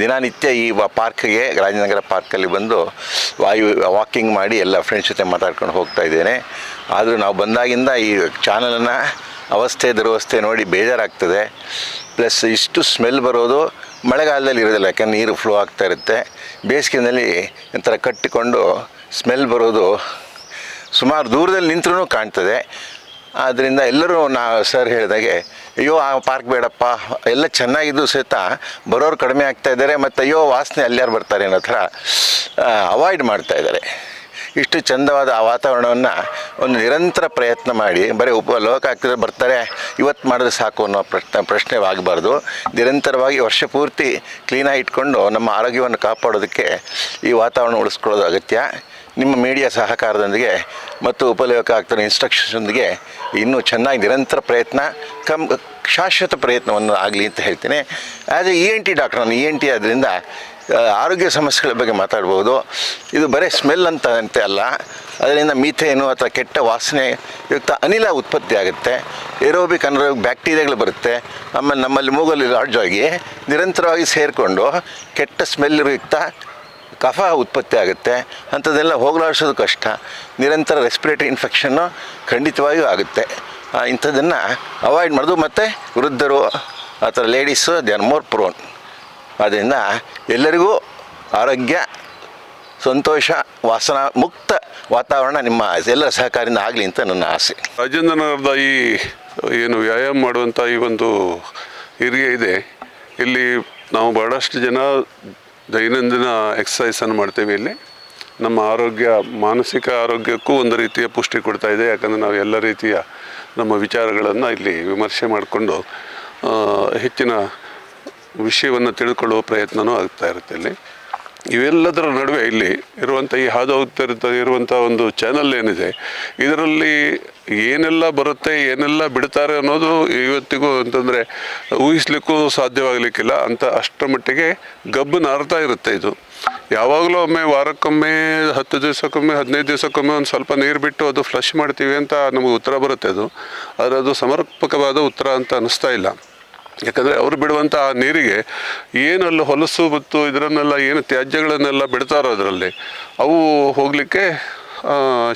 ದಿನನಿತ್ಯ ಈ ಪಾರ್ಕ್ಗೆ, ರಾಜನಗರ ಪಾರ್ಕಲ್ಲಿ ಬಂದು ವಾಯು, ವಾಕಿಂಗ್ ಮಾಡಿ ಎಲ್ಲ ಫ್ರೆಂಡ್ಸ್ ಜೊತೆ ಮಾತಾಡ್ಕೊಂಡು ಹೋಗ್ತಾ ಇದ್ದೇನೆ. ಆದರೂ ನಾವು ಬಂದಾಗಿಂದ ಈ ಚಾನಲನ್ನು ಅವಸ್ಥೆ, ದುರವಸ್ಥೆ ನೋಡಿ ಬೇಜಾರಾಗ್ತದೆ. ಪ್ಲಸ್ ಇಷ್ಟು ಸ್ಮೆಲ್ ಬರೋದು ಮಳೆಗಾಲದಲ್ಲಿ ಇರೋದಿಲ್ಲ, ಯಾಕಂದ್ರೆ ನೀರು ಫ್ಲೋ ಆಗ್ತಾ ಇರುತ್ತೆ. ಬೇಸಿಗೆನಲ್ಲಿ ಒಂಥರ ಕಟ್ಟಿಕೊಂಡು ಸ್ಮೆಲ್ ಬರೋದು ಸುಮಾರು ದೂರದಲ್ಲಿ ನಿಂತರೂ ಕಾಣ್ತದೆ. ಆದ್ದರಿಂದ ಎಲ್ಲರೂ ನಾ ಸರ್ ಹೇಳಿದಾಗೆ ಅಯ್ಯೋ, ಆ ಪಾರ್ಕ್ ಬೇಡಪ್ಪ. ಎಲ್ಲ ಚೆನ್ನಾಗಿದ್ದು ಸಹಿತ ಬರೋರು ಕಡಿಮೆ ಆಗ್ತಾ ಇದ್ದಾರೆ ಮತ್ತು ಅಯ್ಯೋ, ವಾಸನೆ ಅಲ್ಯಾರು ಬರ್ತಾರೆ ಅನ್ನೋ ಥರ ಅವಾಯ್ಡ್ ಮಾಡ್ತಾ ಇದ್ದಾರೆ. ಇಷ್ಟು ಚಂದವಾದ ಆ ವಾತಾವರಣವನ್ನು ಒಂದು ನಿರಂತರ ಪ್ರಯತ್ನ ಮಾಡಿ, ಬರೀ ಉಪ ಲೋಕ ಆಗ್ತಿದ್ರೆ ಬರ್ತಾರೆ, ಇವತ್ತು ಮಾಡಿದ್ರೆ ಸಾಕು ಅನ್ನೋ ಪ್ರಶ್ನೆ ಪ್ರಶ್ನೆ ಆಗಬಾರ್ದು ನಿರಂತರವಾಗಿ ವರ್ಷ ಪೂರ್ತಿ ಕ್ಲೀನಾಗಿ ಇಟ್ಕೊಂಡು ನಮ್ಮ ಆರೋಗ್ಯವನ್ನು ಕಾಪಾಡೋದಕ್ಕೆ ಈ ವಾತಾವರಣ ಉಳಿಸ್ಕೊಳ್ಳೋದು ಅಗತ್ಯ. ನಿಮ್ಮ ಮೀಡಿಯಾ ಸಹಕಾರದೊಂದಿಗೆ ಮತ್ತು ಉಪಯೋಗ ಆಗ್ತಿರೋ ಇನ್ಸ್ಟ್ರಕ್ಷನ್ಸೊಂದಿಗೆ ಇನ್ನೂ ಚೆನ್ನಾಗಿ ನಿರಂತರ ಪ್ರಯತ್ನ, ಕಮ್, ಶಾಶ್ವತ ಪ್ರಯತ್ನವನ್ನು ಆಗಲಿ ಅಂತ ಹೇಳ್ತೀನಿ. As a E N T doctor ನಾನು ಇ ಎನ್ ಟಿ ಆದ್ದರಿಂದ ಆರೋಗ್ಯ ಸಮಸ್ಯೆಗಳ ಬಗ್ಗೆ ಮಾತಾಡ್ಬೋದು. ಇದು ಬರೀ ಸ್ಮೆಲ್ ಅಂತ ಅಂತೆ ಅಲ್ಲ. ಅದರಿಂದ ಮೀಥೇನು ಅಥವಾ ಕೆಟ್ಟ ವಾಸನೆ ಯುಕ್ತ ಅನಿಲ ಉತ್ಪತ್ತಿ ಆಗುತ್ತೆ. ಏರೋಬಿಕ್ ಅನರೋಬಿಕ್ ಬ್ಯಾಕ್ಟೀರಿಯಾಗಳು ಬರುತ್ತೆ. ಆಮೇಲೆ ನಮ್ಮಲ್ಲಿ ಮೂಗಲ್ಲಿ ಲಾಡ್ಜ್ ಆಗಿ ನಿರಂತರವಾಗಿ ಸೇರಿಕೊಂಡು ಕೆಟ್ಟ ಸ್ಮೆಲ್ ಯುಕ್ತ ಕಫ ಉತ್ಪತ್ತಿ ಆಗುತ್ತೆ, ಅಂಥದ್ದೆಲ್ಲ ಹೋಗಲಾಡಿಸೋದು ಕಷ್ಟ. ನಿರಂತರ ರೆಸ್ಪಿರೇಟರಿ ಇನ್ಫೆಕ್ಷನ್ನು ಖಂಡಿತವಾಗಿಯೂ ಆಗುತ್ತೆ. ಇಂಥದ್ದನ್ನು ಅವಾಯ್ಡ್ ಮಾಡೋದು ಮತ್ತು ವೃದ್ಧರು, ಆ ಥರ ladies they are more prone ಆದ್ದರಿಂದ ಎಲ್ಲರಿಗೂ ಆರೋಗ್ಯ, ಸಂತೋಷ, ವಾಸನ ಮುಕ್ತ ವಾತಾವರಣ ನಿಮ್ಮ ಎಲ್ಲರ ಸಹಕಾರದಿಂದ ಆಗಲಿ ಅಂತ ನನ್ನ ಆಸೆ. ರಾಜೇಂದ್ರನಗರದ ಈ, ಏನು ವ್ಯಾಯಾಮ ಮಾಡುವಂಥ ಈ ಒಂದು ಹಿರಿಯ ಇದೆ. ಇಲ್ಲಿ ನಾವು ಬಹಳಷ್ಟು ಜನ ದೈನಂದಿನ ಎಕ್ಸಸೈಸನ್ನು ಮಾಡ್ತೀವಿ ಇಲ್ಲಿ. ನಮ್ಮ ಆರೋಗ್ಯ, ಮಾನಸಿಕ ಆರೋಗ್ಯಕ್ಕೂ ಒಂದು ರೀತಿಯ ಪುಷ್ಟಿ ಕೊಡ್ತಾ ಇದೆ. ಯಾಕಂದರೆ ನಾವು ಎಲ್ಲ ರೀತಿಯ ನಮ್ಮ ವಿಚಾರಗಳನ್ನು ಇಲ್ಲಿ ವಿಮರ್ಶೆ ಮಾಡಿಕೊಂಡು ಹೆಚ್ಚಿನ ವಿಷಯವನ್ನು ತಿಳ್ಕೊಳ್ಳುವ ಪ್ರಯತ್ನವೂ ಆಗ್ತಾ ಇರುತ್ತೆ ಇಲ್ಲಿ. ಇವೆಲ್ಲದರ ನಡುವೆ ಇಲ್ಲಿ ಇರುವಂಥ ಈ ಹಾದು ಹೋಗ್ತಿರ್ತ ಇರುವಂಥ ಒಂದು ಚಾನಲ್ ಏನಿದೆ, ಇದರಲ್ಲಿ ಏನೆಲ್ಲ ಬರುತ್ತೆ, ಏನೆಲ್ಲ ಬಿಡ್ತಾರೆ ಅನ್ನೋದು ಇವತ್ತಿಗೂ ಅಂತಂದರೆ ಊಹಿಸ್ಲಿಕ್ಕೂ ಸಾಧ್ಯವಾಗಲಿಕ್ಕಿಲ್ಲ. ಅಂತ ಅಷ್ಟರ ಮಟ್ಟಿಗೆ ಗಬ್ಬು ನಾರ್ತಾ ಇರುತ್ತೆ ಇದು. ಯಾವಾಗಲೂ ಒಮ್ಮೆ ವಾರಕ್ಕೊಮ್ಮೆ, ಹತ್ತು ದಿವಸಕ್ಕೊಮ್ಮೆ, ಹದಿನೈದು ದಿವಸಕ್ಕೊಮ್ಮೆ ಒಂದು ಸ್ವಲ್ಪ ನೀರು ಬಿಟ್ಟು ಅದು ಫ್ಲಶ್ ಮಾಡ್ತೀವಿ ಅಂತ ನಮಗೆ ಉತ್ತರ ಬರುತ್ತೆ ಅದು. ಆದರೆ ಅದು ಸಮರ್ಪಕವಾದ ಉತ್ತರ ಅಂತ ಅನ್ನಿಸ್ತಾ ಇಲ್ಲ. ಯಾಕಂದರೆ ಅವರು ಬಿಡುವಂಥ ಆ ನೀರಿಗೆ ಏನಲ್ಲಿ ಹೊಲಸು ಮತ್ತು ಇದರನ್ನೆಲ್ಲ ಏನು ತ್ಯಾಜ್ಯಗಳನ್ನೆಲ್ಲ ಬಿಡ್ತಾರೋ ಅದರಲ್ಲಿ, ಅವು ಹೋಗಲಿಕ್ಕೆ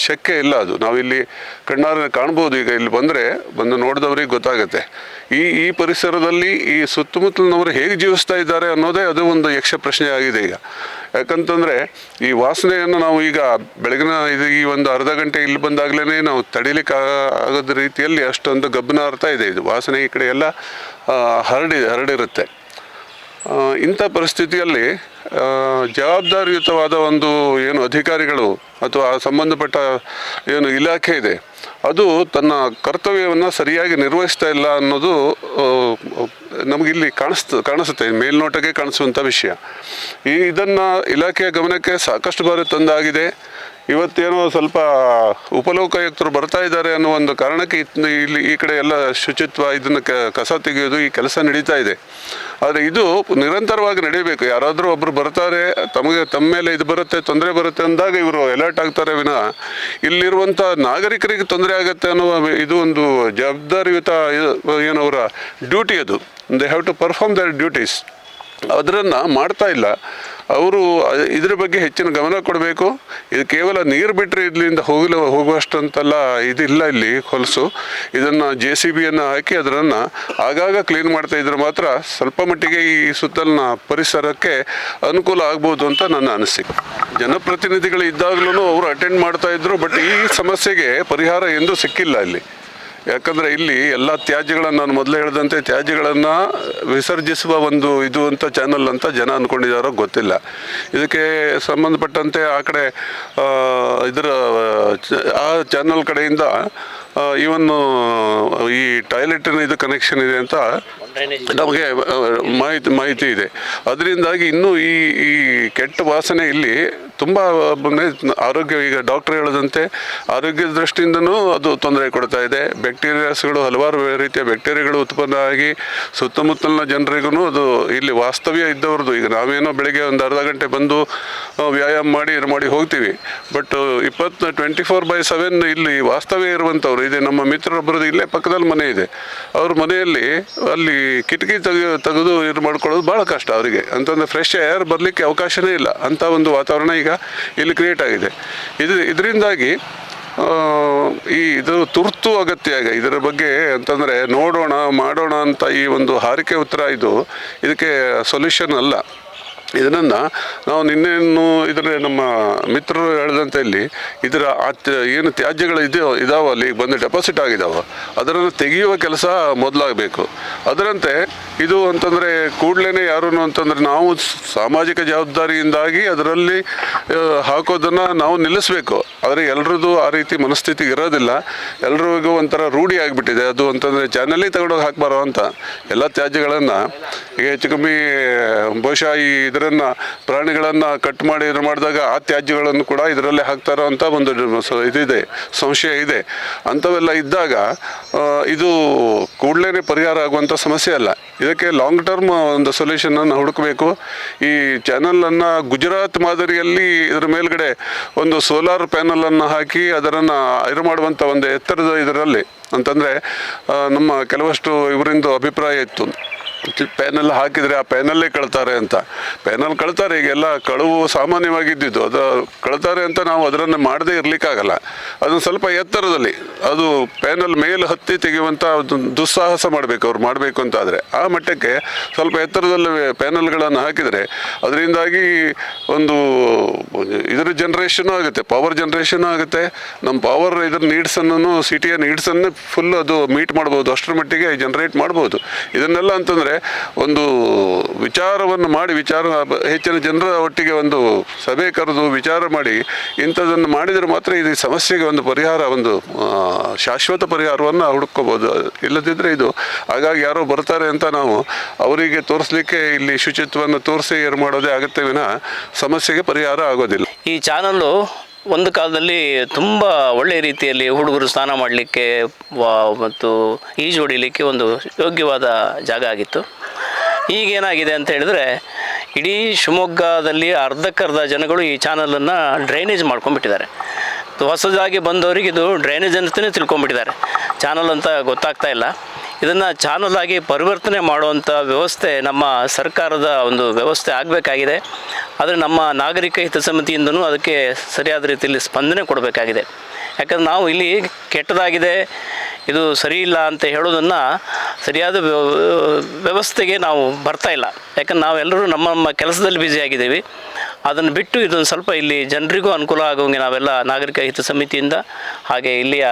ಶಕ್ಯ ಇಲ್ಲ ಅದು. ನಾವಿಲ್ಲಿ ಕಣ್ಣಾರೆ ಕಾಣ್ಬೋದು. ಈಗ ಇಲ್ಲಿ ಬಂದರೆ, ಬಂದು ನೋಡಿದವ್ರಿಗೆ ಗೊತ್ತಾಗುತ್ತೆ. ಈ ಈ ಪರಿಸರದಲ್ಲಿ ಈ ಸುತ್ತಮುತ್ತಲಿನವರು ಹೇಗೆ ಜೀವಿಸ್ತಾ ಇದ್ದಾರೆ ಅನ್ನೋದೇ ಅದು ಒಂದು ಯಕ್ಷ ಪ್ರಶ್ನೆ ಆಗಿದೆ ಈಗ. ಯಾಕಂತಂದರೆ, ಈ ವಾಸನೆಯನ್ನು ನಾವು ಈಗ ಬೆಳಗಿನ ಇದು ಈ ಒಂದು ಅರ್ಧ ಗಂಟೆ ಇಲ್ಲಿ ಬಂದಾಗಲೇ ನಾವು ತಡಿಲಿಕ್ಕೆ ಆಗದ ರೀತಿಯಲ್ಲಿ ಅಷ್ಟೊಂದು ಗಬ್ಬನ ಅರ್ಥ ಇದೆ. ಇದು ವಾಸನೆ ಈ ಕಡೆ ಎಲ್ಲ ಹರಡಿ, ಹರಡಿರುತ್ತೆ. ಇಂಥ ಪರಿಸ್ಥಿತಿಯಲ್ಲಿ ಜವಾಬ್ದಾರಿಯುತವಾದ ಒಂದು ಏನು ಅಧಿಕಾರಿಗಳು ಅಥವಾ ಸಂಬಂಧಪಟ್ಟ ಏನು ಇಲಾಖೆ ಇದೆ, ಅದು ತನ್ನ ಕರ್ತವ್ಯವನ್ನು ಸರಿಯಾಗಿ ನಿರ್ವಹಿಸ್ತಾ ಇಲ್ಲ ಅನ್ನೋದು ನಮಗಿಲ್ಲಿ ಕಾಣಿಸ್ತ, ಕಾಣಿಸುತ್ತೆ ಮೇಲ್ನೋಟಕ್ಕೆ ಕಾಣಿಸುವಂಥ ವಿಷಯ. ಈ ಇದನ್ನು ಇಲಾಖೆಯ ಗಮನಕ್ಕೆ ಸಾಕಷ್ಟು ಬಾರಿ ತಂದಾಗಿದೆ. ಇವತ್ತೇನೋ ಸ್ವಲ್ಪ ಉಪಲೋಕಾಯುಕ್ತರು ಬರ್ತಾ ಇದ್ದಾರೆ ಅನ್ನೋ ಒಂದು ಕಾರಣಕ್ಕೆ ಇಲ್ಲಿ ಈ ಕಡೆ ಎಲ್ಲ ಶುಚಿತ್ವ ಇದನ್ನು ಕಸ ತೆಗೆಯೋದು ಈ ಕೆಲಸ ನಡೀತಾ ಇದೆ. ಆದರೆ ಇದು ನಿರಂತರವಾಗಿ ನಡೀಬೇಕು. ಯಾರಾದರೂ ಒಬ್ಬರು ಬರ್ತಾರೆ, ತಮಗೆ ತಮ್ಮ ಮೇಲೆ ಇದು ಬರುತ್ತೆ, ತೊಂದರೆ ಬರುತ್ತೆ ಅಂದಾಗ ಇವರು ಅಲರ್ಟ್ ಆಗ್ತಾರೆ ವಿನ. ಇಲ್ಲಿರುವಂಥ ನಾಗರಿಕರಿಗೆ ತೊಂದರೆ ಆಗುತ್ತೆ ಅನ್ನೋ ಇದು ಒಂದು ಜವಾಬ್ದಾರಿಯುತ ಏನವರ ಡ್ಯೂಟಿ ಅದು. They have to perform their duties ಅದನ್ನು ಮಾಡ್ತಾ ಇಲ್ಲ. ಅವರು ಇದ್ರ ಬಗ್ಗೆ ಹೆಚ್ಚಿನ ಗಮನ ಕೊಡಬೇಕು. ಇದು ಕೇವಲ ನೀರು ಬಿಟ್ಟರೆ ಇಲ್ಲಿಂದ ಹೋಗಲು ಹೋಗುವಷ್ಟಂತೆಲ್ಲ ಇದಿಲ್ಲ ಇಲ್ಲಿ ಹೊಲಸು. ಇದನ್ನು ಜೆ ಸಿ ಬಿಯನ್ನು ಹಾಕಿ ಅದನ್ನು ಆಗಾಗ ಕ್ಲೀನ್ ಮಾಡ್ತಾ ಇದ್ರೆ ಮಾತ್ರ ಸ್ವಲ್ಪ ಮಟ್ಟಿಗೆ ಈ ಸುತ್ತಲಿನ ಪರಿಸರಕ್ಕೆ ಅನುಕೂಲ ಆಗ್ಬೋದು ಅಂತ ನನ್ನ ಅನಿಸಿಕೆ. ಜನಪ್ರತಿನಿಧಿಗಳು ಇದ್ದಾಗಲೂ ಅವರು ಅಟೆಂಡ್ ಮಾಡ್ತಾ ಇದ್ರು ಬಟ್ ಈ ಸಮಸ್ಯೆಗೆ ಪರಿಹಾರ ಎಂದೂ ಸಿಕ್ಕಿಲ್ಲ ಇಲ್ಲಿ. ಯಾಕಂದರೆ ಇಲ್ಲಿ ಎಲ್ಲ ತ್ಯಾಜ್ಯಗಳನ್ನು ನಾನು ಮೊದಲೇ ಹೇಳಿದಂತೆ ತ್ಯಾಜ್ಯಗಳನ್ನು ವಿಸರ್ಜಿಸುವ ಒಂದು ಇದು ಅಂತ ಚಾನಲ್ ಅಂತ ಜನ ಅಂದ್ಕೊಂಡಿದ್ದಾರೋ ಗೊತ್ತಿಲ್ಲ. ಇದಕ್ಕೆ ಸಂಬಂಧಪಟ್ಟಂತೆ ಆ ಕಡೆ ಇದರ, ಆ ಚಾನಲ್ ಕಡೆಯಿಂದ ಇವನ್ನು ಈ ಟಾಯ್ಲೆಟಿನ ಇದು ಕನೆಕ್ಷನ್ ಇದೆ ಅಂತ ನಮಗೆ ಮಾಹಿತಿ ಮಾಹಿತಿ ಇದೆ. ಅದರಿಂದಾಗಿ ಇನ್ನೂ ಈ ಈ ಕೆಟ್ಟ ವಾಸನೆ ಇಲ್ಲಿ ತುಂಬ ಆರೋಗ್ಯ, ಈಗ ಡಾಕ್ಟರ್ ಹೇಳದಂತೆ, ಆರೋಗ್ಯದ ದೃಷ್ಟಿಯಿಂದನೂ ಅದು ತೊಂದರೆ ಕೊಡ್ತಾ ಇದೆ. ಬ್ಯಾಕ್ಟೀರಿಯಾಸ್ಗಳು ಹಲವಾರು ರೀತಿಯ ಬ್ಯಾಕ್ಟೀರಿಯಾಗಳು ಉತ್ಪನ್ನ ಆಗಿ, ಸುತ್ತಮುತ್ತಲಿನ ಜನರಿಗೂ ಅದು ಇಲ್ಲಿ ವಾಸ್ತವ್ಯ ಇದ್ದವ್ರದ್ದು ಈಗ ನಾವೇನೋ ಬೆಳಗ್ಗೆ ಒಂದು ಅರ್ಧ ಗಂಟೆ ಬಂದು ವ್ಯಾಯಾಮ ಮಾಡಿ, ಇದು ಮಾಡಿ ಹೋಗ್ತೀವಿ. ಬಟ್ ಇಪ್ಪತ್ತು ಟ್ವೆಂಟಿ ಫೋರ್ ಬೈ ಸೆವೆನ್ ಇಲ್ಲಿ ವಾಸ್ತವ್ಯ ಇರುವಂಥವ್ರು. ಇದೆ ನಮ್ಮ ಮಿತ್ರರೊಬ್ಬರದ್ದು ಇಲ್ಲೇ ಪಕ್ಕದಲ್ಲಿ ಮನೆ ಇದೆ. ಅವ್ರ ಮನೆಯಲ್ಲಿ ಅಲ್ಲಿ ಕಿಟಕಿ ತೆಗೆ, ತೆಗೆದು ಇದು ಮಾಡ್ಕೊಳ್ಳೋದು ಭಾಳ ಕಷ್ಟ ಅವರಿಗೆ. ಅಂತಂದರೆ ಫ್ರೆಶ್ ಏರ್ ಬರಲಿಕ್ಕೆ ಅವಕಾಶನೇ ಇಲ್ಲ. ಅಂಥ ಒಂದು ವಾತಾವರಣ ಈಗ ಇಲ್ಲಿ ಕ್ರಿಯೇಟ್ ಆಗಿದೆ. ಇದು ಇದರಿಂದಾಗಿ ಈ ಇದು ತುರ್ತು ಅಗತ್ಯ ಆಗ ಇದರ ಬಗ್ಗೆ ಅಂತಂದರೆ ನೋಡೋಣ, ಮಾಡೋಣ ಅಂತ ಈ ಒಂದು ಹಾರಿಕೆ ಉತ್ತರ ಇದು, ಇದಕ್ಕೆ ಸೊಲ್ಯೂಷನ್ ಅಲ್ಲ. ಇದನ್ನು ನಾವು ನಿನ್ನೆಯನ್ನು ಇದರ ನಮ್ಮ ಮಿತ್ರರು ಹೇಳಿದಂತೆ ಇಲ್ಲಿ ಇದರ ಏನು ತ್ಯಾಜ್ಯಗಳು ಇದೆಯೋ, ಇದಾವ ಅಲ್ಲಿ ಬಂದು ಡೆಪಾಸಿಟ್ ಆಗಿದಾವ ಅದನ್ನು ತೆಗೆಯುವ ಕೆಲಸ ಮೊದಲಾಗಬೇಕು. ಅದರಂತೆ ಇದು ಅಂತಂದರೆ ಕೂಡಲೇ ಯಾರು ಅಂತಂದರೆ ನಾವು ಸಾಮಾಜಿಕ ಜವಾಬ್ದಾರಿಯಿಂದಾಗಿ ಅದರಲ್ಲಿ ಹಾಕೋದನ್ನು ನಾವು ನಿಲ್ಲಿಸಬೇಕು. ಆದರೆ ಎಲ್ರದ್ದು ಆ ರೀತಿ ಮನಸ್ಥಿತಿ ಇರೋದಿಲ್ಲ. ಎಲ್ರಿಗೂ ಒಂಥರ ರೂಢಿ ಆಗಿಬಿಟ್ಟಿದೆ. ಅದು ಅಂತಂದರೆ ಚಾನಲ್ಲೇ ತಗೊಂಡೋಗಿ ಹಾಕ್ಬಾರೋ ಅಂತ. ಎಲ್ಲ ತ್ಯಾಜ್ಯಗಳನ್ನು ಈಗ ಹೆಚ್ಚು ಕಮ್ಮಿ ಬಹುಶಃ ಈ ಇದರನ್ನು ಪ್ರಾಣಿಗಳನ್ನು ಕಟ್ ಮಾಡಿ ಇದು ಮಾಡಿದಾಗ ಆ ತ್ಯಾಜ್ಯಗಳನ್ನು ಕೂಡ ಇದರಲ್ಲೇ ಹಾಕ್ತಾರೋ ಅಂತ ಒಂದು ಇದಿದೆ, ಸಂಶಯ ಇದೆ. ಅಂಥವೆಲ್ಲ ಇದ್ದಾಗ ಇದು ಕೂಡಲೇ ಪರಿಹಾರ ಆಗುವಂಥ ಸಮಸ್ಯೆ ಅಲ್ಲ. ಇದಕ್ಕೆ ಲಾಂಗ್ ಟರ್ಮ್ ಒಂದು ಸೊಲ್ಯೂಷನನ್ನು ಹುಡುಕಬೇಕು. ಈ ಚಾನಲನ್ನು ಗುಜರಾತ್ ಮಾದರಿಯಲ್ಲಿ ಇದರ ಮೇಲ್ಗಡೆ ಒಂದು ಸೋಲಾರ್ ಪ್ಯಾನಲನ್ನು ಹಾಕಿ ಅದರನ್ನು ಇದು ಮಾಡುವಂಥ ಒಂದು ಎತ್ತರದ ಇದರಲ್ಲಿ ಅಂತಂದರೆ ನಮ್ಮ ಕೆಲವಷ್ಟು ಇವರಿಂದ ಅಭಿಪ್ರಾಯ ಇತ್ತು. ಪ್ಯಾನಲ್ ಹಾಕಿದರೆ ಆ ಪ್ಯಾನಲ್ಲೇ ಕಳ್ತಾರೆ ಅಂತ. ಪ್ಯಾನಲ್ ಕಳ್ತಾರೆ, ಈಗೆಲ್ಲ ಕಳುವು ಸಾಮಾನ್ಯವಾಗಿದ್ದಿದ್ದು. ಅದು ಕಳ್ತಾರೆ ಅಂತ ನಾವು ಅದರನ್ನು ಮಾಡದೇ ಇರಲಿಕ್ಕಾಗಲ್ಲ. ಅದನ್ನು ಸ್ವಲ್ಪ ಎತ್ತರದಲ್ಲಿ, ಅದು ಪ್ಯಾನಲ್ ಮೇಲೆ ಹತ್ತಿ ತೆಗೆಯುವಂಥ ದುಸ್ಸಾಹಸ ಮಾಡಬೇಕು, ಅವ್ರು ಮಾಡಬೇಕು ಅಂತ ಆದರೆ ಆ ಮಟ್ಟಕ್ಕೆ ಸ್ವಲ್ಪ ಎತ್ತರದಲ್ಲಿ ಪ್ಯಾನಲ್ಗಳನ್ನು ಹಾಕಿದರೆ, ಅದರಿಂದಾಗಿ ಒಂದು ಇದರ ಜನ್ರೇಷನ್ ಆಗುತ್ತೆ ಪವರ್ ಜನ್ರೇಷನ್ ಆಗುತ್ತೆ. ನಮ್ಮ ಪವರ್ ಇದರ ನೀಡ್ಸನ್ನು ಸಿಟಿಯ ನೀಡ್ಸನ್ನು ಫುಲ್ ಅದು ಮೀಟ್ ಮಾಡ್ಬೋದು, ಅಷ್ಟರ ಮಟ್ಟಿಗೆ ಜನ್ರೇಟ್ ಮಾಡ್ಬೋದು. ಇದನ್ನೆಲ್ಲ ಅಂತಂದರೆ ಒಂದು ವಿಚಾರವನ್ನು ಮಾಡಿ, ವಿಚಾರ ಹೆಚ್ಚಿನ ಜನರ ಒಟ್ಟಿಗೆ ಒಂದು ಸಭೆ ಕರೆದು ವಿಚಾರ ಮಾಡಿ, ಇಂಥದ್ದನ್ನು ಮಾಡಿದರೆ ಮಾತ್ರ ಇದು ಸಮಸ್ಯೆಗೆ ಒಂದು ಪರಿಹಾರ, ಒಂದು ಶಾಶ್ವತ ಪರಿಹಾರವನ್ನು ಹುಡುಕೋಬೋದು ಇಲ್ಲದಿದ್ದರೆ ಇದು, ಹಾಗಾಗಿ ಯಾರೋ ಬರ್ತಾರೆ ಅಂತ ನಾವು ಅವರಿಗೆ ತೋರಿಸ್ಲಿಕ್ಕೆ ಇಲ್ಲಿ ಶುಚಿತ್ವವನ್ನು ತೋರಿಸಿ ಏನು ಮಾಡೋದೇ ಆಗುತ್ತೆ ವಿನ ಸಮಸ್ಯೆಗೆ ಪರಿಹಾರ ಈ ಚಾನಲ್ಲು ಒಂದು ಕಾಲದಲ್ಲಿ ತುಂಬ ಒಳ್ಳೆಯ ರೀತಿಯಲ್ಲಿ ಹುಡುಗರು ಸ್ನಾನ ಮಾಡಲಿಕ್ಕೆ ಮತ್ತು ಈಜು ಹೊಡಿಲಿಕ್ಕೆ ಒಂದು ಯೋಗ್ಯವಾದ ಜಾಗ ಆಗಿತ್ತು. ಈಗೇನಾಗಿದೆ ಅಂತ ಹೇಳಿದ್ರೆ, ಇಡೀ ಶಿವಮೊಗ್ಗದಲ್ಲಿ ಅರ್ಧಕ್ಕರ್ಧ ಜನಗಳು ಈ ಚಾನಲನ್ನು ಡ್ರೈನೇಜ್ ಮಾಡ್ಕೊಂಡ್ಬಿಟ್ಟಿದ್ದಾರೆ. ಹೊಸದಾಗಿ ಬಂದವರಿಗೆ ಇದು ಡ್ರೈನೇಜ್ ಅಂತಲೇ ತಿಳ್ಕೊಂಬಿಟ್ಟಿದ್ದಾರೆ ಚಾನಲ್ ಅಂತ ಗೊತ್ತಾಗ್ತಾ ಇಲ್ಲ. ಇದನ್ನು ಚಾನಲ್ ಆಗಿ ಪರಿವರ್ತನೆ ಮಾಡುವಂಥ ವ್ಯವಸ್ಥೆ ನಮ್ಮ ಸರ್ಕಾರದ ಒಂದು ವ್ಯವಸ್ಥೆ ಆಗಬೇಕಾಗಿದೆ. ಆದರೆ ನಮ್ಮ ನಾಗರಿಕ ಹಿತಸಮಿತಿಯಿಂದನೂ ಅದಕ್ಕೆ ಸರಿಯಾದ ರೀತಿಯಲ್ಲಿ ಸ್ಪಂದನೆ ಕೊಡಬೇಕಾಗಿದೆ. ಯಾಕಂದ್ರೆ ನಾವು ಇಲ್ಲಿ ಕೆಟ್ಟದಾಗಿದೆ, ಇದು ಸರಿ ಇಲ್ಲ ಅಂತ ಹೇಳೋದನ್ನು ಸರಿಯಾದ ವ್ಯವಸ್ಥೆಗೆ ನಾವು ಬರ್ತಾ ಇಲ್ಲ. ಯಾಕಂದ್ರೆ ನಾವೆಲ್ಲರೂ ನಮ್ಮ ನಮ್ಮ ಕೆಲಸದಲ್ಲಿ ಬ್ಯುಸಿ ಆಗಿದ್ದೀವಿ. ಅದನ್ನು ಬಿಟ್ಟು ಇದೊಂದು ಸ್ವಲ್ಪ ಇಲ್ಲಿ ಜನರಿಗೂ ಅನುಕೂಲ ಆಗೋಂಗೆ ನಾವೆಲ್ಲ ನಾಗರಿಕ ಹಿತ ಸಮಿತಿಯಿಂದ ಹಾಗೆ ಇಲ್ಲಿಯ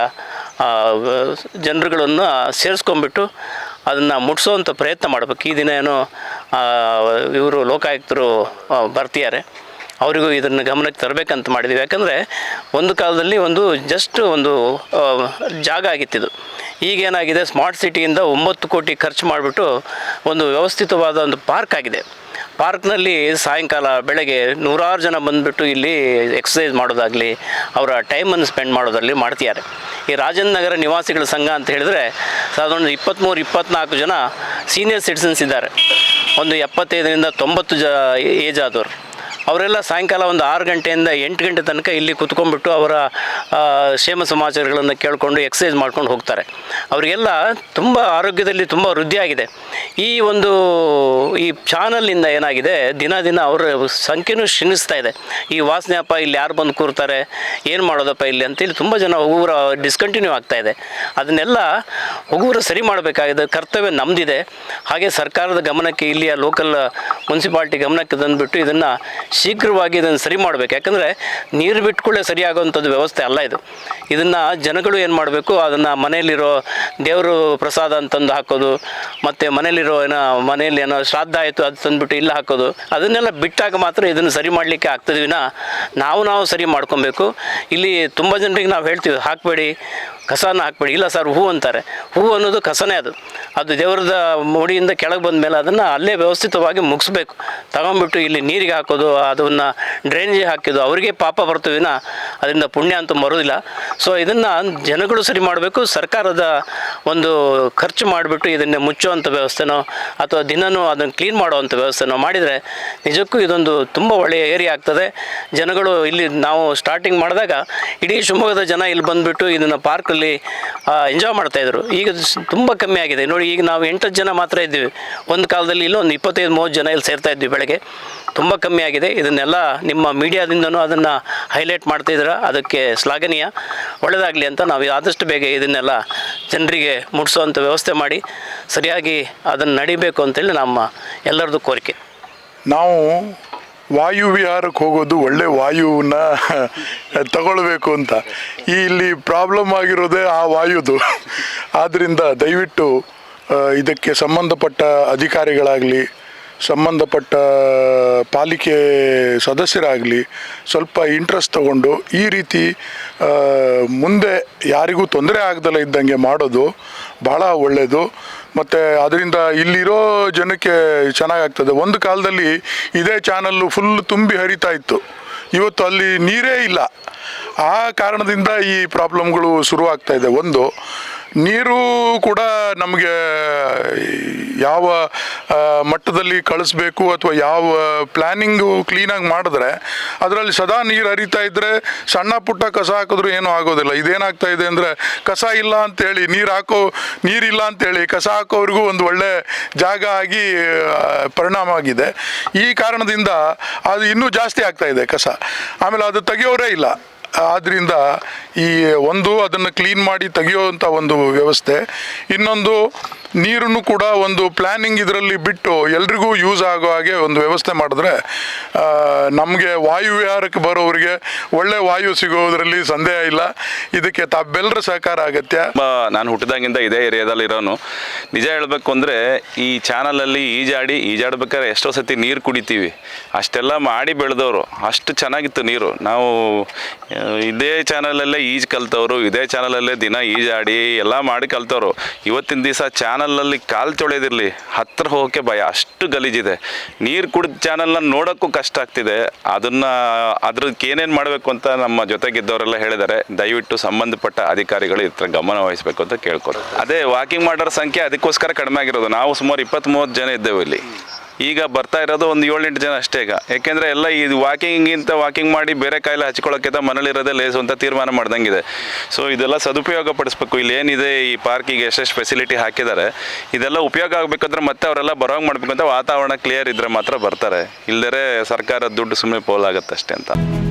ಜನರುಗಳನ್ನು ಸೇರಿಸ್ಕೊಂಬಿಟ್ಟು ಅದನ್ನು ಮುಟ್ಸೋವಂಥ ಪ್ರಯತ್ನ ಮಾಡಬೇಕು. ಈ ದಿನ ಏನೋ ಇವರು ಲೋಕಾಯುಕ್ತರು ಬರ್ತಿದ್ದಾರೆ. ಅವರಿಗೂ ಇದನ್ನು ಗಮನಕ್ಕೆ ತರಬೇಕಂತ ಮಾಡಿದ್ವಿ. ಯಾಕಂದರೆ ಒಂದು ಕಾಲದಲ್ಲಿ ಒಂದು ಜಸ್ಟ್ ಒಂದು ಜಾಗ ಆಗಿತ್ತಿದು. ಈಗೇನಾಗಿದೆ ಸ್ಮಾರ್ಟ್ ಸಿಟಿಯಿಂದ ಒಂಬತ್ತು ಕೋಟಿ ಖರ್ಚು ಮಾಡಿಬಿಟ್ಟು ಒಂದು ವ್ಯವಸ್ಥಿತವಾದ ಒಂದು ಪಾರ್ಕ್ ಆಗಿದೆ. ಪಾರ್ಕ್ನಲ್ಲಿ ಸಾಯಂಕಾಲ ಬೆಳಗ್ಗೆ ನೂರಾರು ಜನ ಬಂದುಬಿಟ್ಟು ಇಲ್ಲಿ ಎಕ್ಸಸೈಸ್ ಮಾಡೋದಾಗಲಿ, ಅವರ ಟೈಮನ್ನು ಸ್ಪೆಂಡ್ ಮಾಡೋದಾಗಲಿ ಮಾಡ್ತಿದ್ದಾರೆ. ಈ ರಾಜನ್ ನಗರ ನಿವಾಸಿಗಳ ಸಂಘ ಅಂತ ಹೇಳಿದ್ರೆ ಸಾಧಾರಣ ಇಪ್ಪತ್ತ್ಮೂರು ಇಪ್ಪತ್ತ್ನಾಲ್ಕು ಜನ ಸೀನಿಯರ್ ಸಿಟಿಸನ್ಸ್ ಇದ್ದಾರೆ. ಒಂದು ಎಪ್ಪತ್ತೈದರಿಂದ ತೊಂಬತ್ತು ಜ, ಏಜ್ ಆದವರು. ಅವರೆಲ್ಲ ಸಾಯಂಕಾಲ ಒಂದು ಆರು ಗಂಟೆಯಿಂದ ಎಂಟು ಗಂಟೆ ತನಕ ಇಲ್ಲಿ ಕುತ್ಕೊಂಡ್ಬಿಟ್ಟು ಅವರ ಕ್ಷೇಮ ಸಮಾಚಾರಗಳನ್ನು ಕೇಳಿಕೊಂಡು ಎಕ್ಸಸೈಸ್ ಮಾಡ್ಕೊಂಡು ಹೋಗ್ತಾರೆ. ಅವರಿಗೆಲ್ಲ ತುಂಬ ಆರೋಗ್ಯದಲ್ಲಿ ತುಂಬ ವೃದ್ಧಿಯಾಗಿದೆ. ಈ ಒಂದು, ಈ ಚಾನಲ್ನಿಂದ ಏನಾಗಿದೆ, ದಿನ ದಿನ ಅವರ ಸಂಖ್ಯೆನೂ ಕ್ಷೀಣಿಸ್ತಾ ಇದೆ. ಈ ವಾಸನೆಯಪ್ಪ ಇಲ್ಲಿ ಯಾರು ಬಂದು ಕೂರ್ತಾರೆ, ಏನು ಮಾಡೋದಪ್ಪ ಇಲ್ಲಿ ಅಂತೇಳಿ ತುಂಬ ಜನ ಹೋಗುವರ ಡಿಸ್ಕಂಟಿನ್ಯೂ ಆಗ್ತಾ ಇದೆ. ಅದನ್ನೆಲ್ಲ ಹೋಗುವರ ಸರಿ ಮಾಡಬೇಕಾಗಿದೆ, ಕರ್ತವ್ಯ ನಮ್ಮದಿದೆ ಹಾಗೆ ಸರ್ಕಾರದ ಗಮನಕ್ಕೆ ಇಲ್ಲಿಯ ಲೋಕಲ್ ಮುನ್ಸಿಪಾಲ್ಟಿ ಗಮನಕ್ಕೆ ತಂದುಬಿಟ್ಟು ಇದನ್ನು ಶೀಘ್ರವಾಗಿ ಇದನ್ನು ಸರಿ ಮಾಡಬೇಕು. ಯಾಕಂದರೆ ನೀರು ಬಿಟ್ಕೊಳ್ಳೆ ಸರಿಯಾಗುವಂಥದ್ದು ವ್ಯವಸ್ಥೆ ಅಲ್ಲ ಇದು. ಇದನ್ನು ಜನಗಳು ಏನು ಮಾಡಬೇಕು, ಅದನ್ನು ಮನೆಯಲ್ಲಿರೋ ದೇವರು ಪ್ರಸಾದ ಅಂತಂದು ಹಾಕೋದು, ಮತ್ತು ಮನೇಲಿರೋ ಏನೋ, ಮನೆಯಲ್ಲಿ ಏನೋ ಶ್ರಾದ್ದ ಆಯಿತು ಅದು ತಂದುಬಿಟ್ಟು ಇಲ್ಲಿ ಹಾಕೋದು, ಅದನ್ನೆಲ್ಲ ಬಿಟ್ಟಾಗ ಮಾತ್ರ ಇದನ್ನು ಸರಿ ಮಾಡಲಿಕ್ಕೆ ಆಗ್ತದೆ. ವಿನ ನಾವು ನಾವು ಸರಿ ಮಾಡ್ಕೊಬೇಕು. ಇಲ್ಲಿ ತುಂಬ ಜನರಿಗೆ ನಾವು ಹೇಳ್ತೀವಿ, ಹಾಕಬೇಡಿ ಕಸನ ಹಾಕ್ಬೇಡಿ. ಇಲ್ಲ ಸರ್, ಹೂ ಅಂತಾರೆ. ಹೂ ಅನ್ನೋದು ಕಸನೇ ಅದು. ಅದು ದೇವ್ರದ ಮುಡಿಯಿಂದ ಕೆಳಗೆ ಬಂದ ಮೇಲೆ ಅದನ್ನು ಅಲ್ಲೇ ವ್ಯವಸ್ಥಿತವಾಗಿ ಮುಗಿಸ್ಬೇಕು. ತಗೊಂಬಿಟ್ಟು ಇಲ್ಲಿ ನೀರಿಗೆ ಹಾಕೋದು, ಅದನ್ನು ಡ್ರೈನೇಜ್ ಹಾಕಿದ್ದು, ಅವರಿಗೆ ಪಾಪ ಬರ್ತವೆ ವಿನ. ಅದರಿಂದ ಪುಣ್ಯ ಅಂತೂ ಬರೋದಿಲ್ಲ ಸೊ ಇದನ್ನು ಜನಗಳು ಸರಿ ಮಾಡಬೇಕು. ಸರ್ಕಾರದ ಒಂದು ಖರ್ಚು ಮಾಡಿಬಿಟ್ಟು ಇದನ್ನೇ ಮುಚ್ಚುವಂಥ ವ್ಯವಸ್ಥೆನೋ, ಅಥವಾ ದಿನನೂ ಅದನ್ನು ಕ್ಲೀನ್ ಮಾಡುವಂಥ ವ್ಯವಸ್ಥೆನೋ ಮಾಡಿದರೆ ನಿಜಕ್ಕೂ ಇದೊಂದು ತುಂಬ ಒಳ್ಳೆಯ ಏರಿಯಾ ಆಗ್ತದೆ. ಜನಗಳು ಇಲ್ಲಿ ನಾವು ಸ್ಟಾರ್ಟಿಂಗ್ ಮಾಡಿದಾಗ ಇಡೀ ಶಿವಮೊಗ್ಗದ ಜನ ಇಲ್ಲಿ ಬಂದುಬಿಟ್ಟು ಇದನ್ನು ಪಾರ್ಕಲ್ಲಿ ಎಂಜಾಯ್ ಮಾಡ್ತಾಯಿದ್ರು ಈಗ ತುಂಬ ಕಮ್ಮಿ ಆಗಿದೆ. ನೋಡಿ, ಈಗ ನಾವು ಎಂಟು ಜನ ಮಾತ್ರ ಇದ್ದೀವಿ. ಒಂದು ಕಾಲದಲ್ಲಿ ಇಲ್ಲೊಂದು ಇಪ್ಪತ್ತೈದು, ಮೂವತ್ತು ಜನ ಇಲ್ಲಿ ಸೇರ್ತಾ ಇದ್ವಿ ಬೆಳಗ್ಗೆ. ತುಂಬ ಕಮ್ಮಿ ಆಗಿದೆ. ಇದನ್ನೆಲ್ಲ ನಿಮ್ಮ ಮೀಡಿಯಾದಿಂದನೂ ಅದನ್ನು ಹೈಲೈಟ್ ಮಾಡ್ತಾಯಿದ್ದೀರಾ ಅದಕ್ಕೆ ಶ್ಲಾಘನೀಯ. ಒಳ್ಳೆಯದಾಗಲಿ ಅಂತ ನಾವು ಆದಷ್ಟು ಬೇಗ ಇದನ್ನೆಲ್ಲ ಜನರಿಗೆ ಮುಟ್ಟಿಸೋವಂಥ ವ್ಯವಸ್ಥೆ ಮಾಡಿ, ಸರಿಯಾಗಿ ಅದನ್ನು ನಡಿಬೇಕು ಅಂತೇಳಿ ನಮ್ಮ ಎಲ್ಲರದ್ದು ಕೋರಿಕೆ. ನಾವು ವಾಯು ವಿಹಾರಕ್ಕೆ ಹೋಗೋದು ಒಳ್ಳೆ ವಾಯುವನ್ನ ತಗೊಳ್ಬೇಕು ಅಂತ. ಈ ಇಲ್ಲಿ ಪ್ರಾಬ್ಲಮ್ ಆಗಿರೋದೇ ಆ ವಾಯುದು. ಆದ್ದರಿಂದ ದಯವಿಟ್ಟು ಇದಕ್ಕೆ ಸಂಬಂಧಪಟ್ಟ ಅಧಿಕಾರಿಗಳಾಗಲಿ ಸಂಬಂಧಪಟ್ಟ ಪಾಲಿಕೆ ಸದಸ್ಯರಾಗಲಿ ಸ್ವಲ್ಪ ಇಂಟ್ರೆಸ್ಟ್ ತಗೊಂಡು ಈ ರೀತಿ ಮುಂದೆ ಯಾರಿಗೂ ತೊಂದರೆ ಆಗದಲ್ಲ ಇದ್ದಂಗೆ ಮಾಡೋದು ಭಾಳ ಒಳ್ಳೆಯದು ಮತ್ತು ಅದರಿಂದ ಇಲ್ಲಿರೋ ಜನಕ್ಕೆ ಚೆನ್ನಾಗಾಗ್ತದೆ ಒಂದು ಕಾಲದಲ್ಲಿ ಇದೇ ಚಾನಲ್ಲು ಫುಲ್ ತುಂಬಿ ಹರಿತಾ ಇತ್ತು. ಇವತ್ತು ಅಲ್ಲಿ ನೀರೇ ಇಲ್ಲ. ಆ ಕಾರಣದಿಂದ ಈ ಪ್ರಾಬ್ಲಮ್ಗಳು ಶುರುವಾಗ್ತಾ ಇದೆ. ಒಂದು ನೀರು ಕೂಡ ನಮಗೆ ಯಾವ ಮಟ್ಟದಲ್ಲಿ ಕಳಿಸ್ಬೇಕು ಅಥವಾ ಯಾವ ಪ್ಲ್ಯಾನಿಂಗು ಕ್ಲೀನಾಗಿ ಮಾಡಿದ್ರೆ ಅದರಲ್ಲಿ ಸದಾ ನೀರು ಹರಿತಾ ಇದ್ದರೆ ಸಣ್ಣ ಪುಟ್ಟ ಕಸ ಹಾಕಿದ್ರು ಏನೂ ಆಗೋದಿಲ್ಲ. ಇದೇನಾಗ್ತಾ ಇದೆ ಅಂದರೆ ಕಸ ಇಲ್ಲ ಅಂತೇಳಿ ನೀರು ಹಾಕೋ ನೀರಿಲ್ಲ ಅಂತೇಳಿ ಕಸ ಹಾಕೋರಿಗೂ ಒಂದು ಒಳ್ಳೆ ಜಾಗ ಆಗಿ ಪರಿಣಾಮ ಆಗಿದೆ. ಈ ಕಾರಣದಿಂದ ಅದು ಇನ್ನೂ ಜಾಸ್ತಿ ಆಗ್ತಾ ಇದೆ ಕಸ. ಆಮೇಲೆ ಅದು ತೆಗೆಯೋರೇ ಇಲ್ಲ. ಆದ್ದರಿಂದ ಈ ಒಂದು ಅದನ್ನು ಕ್ಲೀನ್ ಮಾಡಿ ತೆಗೆಯುವಂಥ ಒಂದು ವ್ಯವಸ್ಥೆ. ಇನ್ನೊಂದು ನೀರನ್ನು ಕೂಡ ಒಂದು ಪ್ಲ್ಯಾನಿಂಗ್ ಇದರಲ್ಲಿ ಬಿಟ್ಟು ಎಲ್ರಿಗೂ ಯೂಸ್ ಆಗೋ ಹಾಗೆ ಒಂದು ವ್ಯವಸ್ಥೆ ಮಾಡಿದ್ರೆ ನಮಗೆ ವಾಯು ವಿಹಾರಕ್ಕೆ ಒಳ್ಳೆ ವಾಯು ಸಿಗೋದ್ರಲ್ಲಿ ಸಂದೇಹ ಇಲ್ಲ. ಇದಕ್ಕೆ ತಾವೆಲ್ಲರ ಸಹಕಾರ ಅಗತ್ಯ. ನಾನು ಹುಟ್ಟಿದಾಗಿಂದ ಇದೇ ಏರಿಯಾದಲ್ಲಿ ಇರೋನು. ನಿಜ ಹೇಳಬೇಕು ಅಂದರೆ ಈ ಚಾನಲಲ್ಲಿ ಈಜಾಡಿ, ಈಜಾಡ್ಬೇಕಾದ್ರೆ ಎಷ್ಟೋ ಸತಿ ನೀರು ಕುಡಿತೀವಿ. ಅಷ್ಟೆಲ್ಲ ಮಾಡಿ ಬೆಳೆದವರು. ಅಷ್ಟು ಚೆನ್ನಾಗಿತ್ತು ನೀರು. ನಾವು ಇದೇ ಚಾನಲಲ್ಲೇ ಈಜು ಕಲ್ತವರು, ಇದೇ ಚಾನಲಲ್ಲೇ ದಿನ ಈಜಾಡಿ ಎಲ್ಲ ಮಾಡಿ ಕಲ್ತವ್ರು. ಇವತ್ತಿನ ದಿವಸ ಚಾನಲಲ್ಲಿ ಕಾಲು ತೊಳೆದಿರಲಿ ಹತ್ತಿರ ಹೋಗೋಕ್ಕೆ ಭಯ, ಅಷ್ಟು ಗಲೀಜಿದೆ. ನೀರು ಕುಡಿದ ಚಾನಲ್ನ ನೋಡೋಕ್ಕೂ ಕಷ್ಟ ಆಗ್ತಿದೆ. ಅದನ್ನು ಅದ್ರದ್ದು ಏನೇನು ಮಾಡಬೇಕು ಅಂತ ನಮ್ಮ ಜೊತೆಗಿದ್ದವರೆಲ್ಲ ಹೇಳಿದ್ದಾರೆ. ದಯವಿಟ್ಟು ಸಂಬಂಧಪಟ್ಟ ಅಧಿಕಾರಿಗಳು ಇತ್ರ ಗಮನ ವಹಿಸಬೇಕು ಅಂತ ಕೇಳ್ಕೊಂಡು ಅದೇ ವಾಕಿಂಗ್ ಮಾಡೋರ ಸಂಖ್ಯೆ ಅದಕ್ಕೋಸ್ಕರ ಕಡಿಮೆ ಆಗಿರೋದು. ನಾವು ಸುಮಾರು ಇಪ್ಪತ್ತ್ ಮೂವತ್ತು ಜನ ಇದ್ದೇವೆ ಇಲ್ಲಿ. ಈಗ ಬರ್ತಾ ಇರೋದು ಒಂದು ಏಳೆಂಟು ಜನ ಅಷ್ಟೇ ಈಗ. ಯಾಕೆಂದರೆ ಎಲ್ಲ ಇದು ವಾಕಿಂಗಿಂತ ವಾಕಿಂಗ್ ಮಾಡಿ ಬೇರೆ ಕಾಯಿಲೆ ಹಚ್ಕೊಳ್ಳೋಕ್ಕಿಂತ ಮನೇಲಿರೋದೇ ಲೇಸು ಅಂತ ತೀರ್ಮಾನ ಮಾಡ್ದಂಗಿದೆ. ಸೊ ಇದೆಲ್ಲ ಸದುಪಯೋಗ ಪಡಿಸ್ಬೇಕು ಇಲ್ಲಿ ಏನಿದೆ ಈ ಪಾರ್ಕಿಗೆ ಎಷ್ಟೆಷ್ಟು ಫೆಸಿಲಿಟಿ ಹಾಕಿದ್ದಾರೆ. ಇದೆಲ್ಲ ಉಪಯೋಗ ಆಗಬೇಕಂದ್ರೆ ಮತ್ತೆ ಅವರೆಲ್ಲ ಬರೋಂಗೆ ಮಾಡಬೇಕು ಅಂತ ವಾತಾವರಣ ಕ್ಲಿಯರ್ ಇದ್ದರೆ ಮಾತ್ರ ಬರ್ತಾರೆ. ಇಲ್ಲದೇ ಸರ್ಕಾರ ದುಡ್ಡು ಸುಮ್ಮನೆ ಪೋಲಾಗತ್ತೆ ಅಷ್ಟೇ ಅಂತ.